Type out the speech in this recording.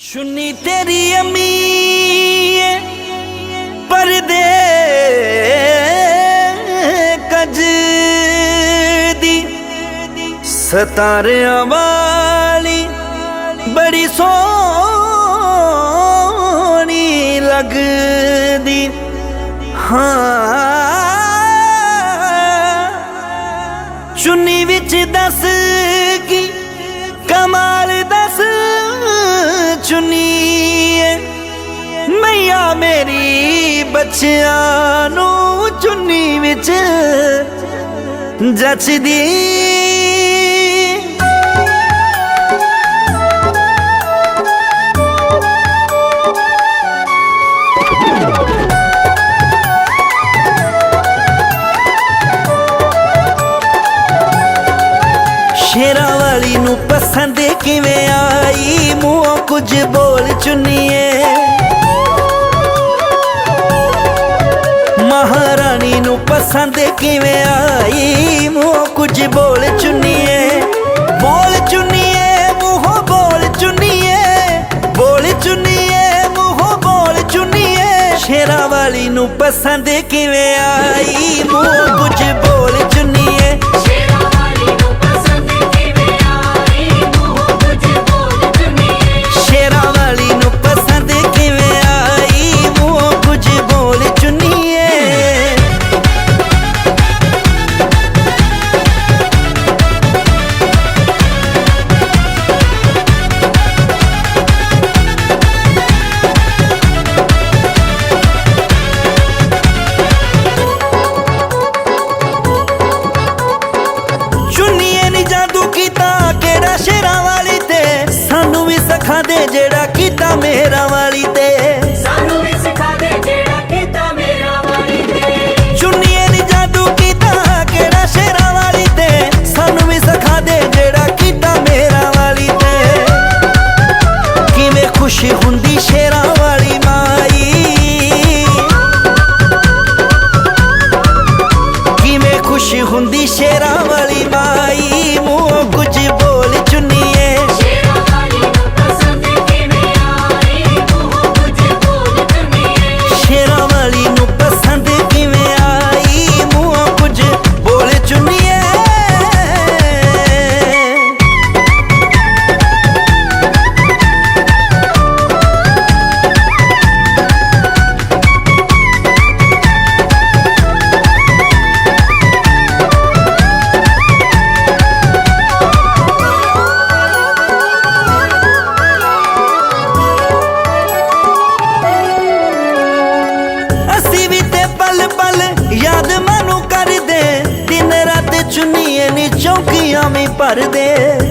ਸੁਣੀ ਤੇਰੀ ਅਮੀ ਪਰਦੇ ਕਜ ਦੀ ਸਤਾਰਿਆਂ ਵਾਲੀ ਬੜੀ ਸੋਹਣੀ ਚੁੰਨੀ ਵਿੱਚ ਦੱਸ ਕੀ? ਕਮਾਲ ਦੱਸ ਚੁੰਨੀ ਮਈਆ ਮੇਰੀ ਬੱਚਿਆਂ ਨੂੰ ਚੁੰਨੀ ਵਿੱਚ ਜੱਚਦੀ ਵਾਲੀ ਨੂੰ ਕਿਵੇਂ ਆਈ? ਮੂੰਹੋਂ ਕੁਝ ਬੋਲ ਚੁੰਨੀਏ। ਮਹਾਰਾਣੀ ਨੂੰ ਪਸੰਦ ਕਿਵੇਂ ਆਈ? ਮੂੰਹੋਂ ਕੁਝ ਬੋਲ ਚੁੰਨੀਏ। ਬੋਲ ਚੁੰਨੀਏ, ਮੂੰਹੋਂ ਬੋਲ ਚੁੰਨੀਏ। ਬੋਲ ਚੁੰਨੀਏ, ਮੂੰਹੋਂ ਬੋਲ ਚੁੰਨੀਏ। ਸ਼ੇਰਾਂ ਵਾਲੀ ਨੂੰ ਪਸੰਦ ਕਿਵੇਂ ਆਈ? ਮੂੰਹੋਂ ਸਿਖਾ ਦੇ ਜਿਹੜਾ ਕੀਤਾ ਮੇਰਾ ਵਾਲੀ ਤੇ। ਸਾਨੂੰ ਵੀ ਸਿਖਾ ਦੇ ਜਿਹੜਾ ਕੀਤਾ ਮੇਰਾ ਵਾਲੀ ਤੇ। ਚੁੰਨੀਏ ਨੀ ਜਾਦੂ ਕੀਤਾ ਕਿਹੜਾ ਸ਼ੇਰਾਂ ਵਾਲੀ ਤੇ। ਸਾਨੂੰ ਵੀ ਸਿਖਾ ਦੇ ਜਿਹੜਾ ਕੀਤਾ ਮੇਰਾ ਵਾਲੀ ਤੇ। ਕਿਵੇਂ ਖੁਸ਼ ਹੁੰਦੀ ਸ਼ੇਰਾਂ ਵਾਲੀ ਮਾਈ। ਕਿਵੇਂ ਖੁਸ਼ ਹੁੰਦੀ ਸ਼ੇਰਾਂ ਵਾਲੀ ਮਾਈ। ਭਰ ਦੇ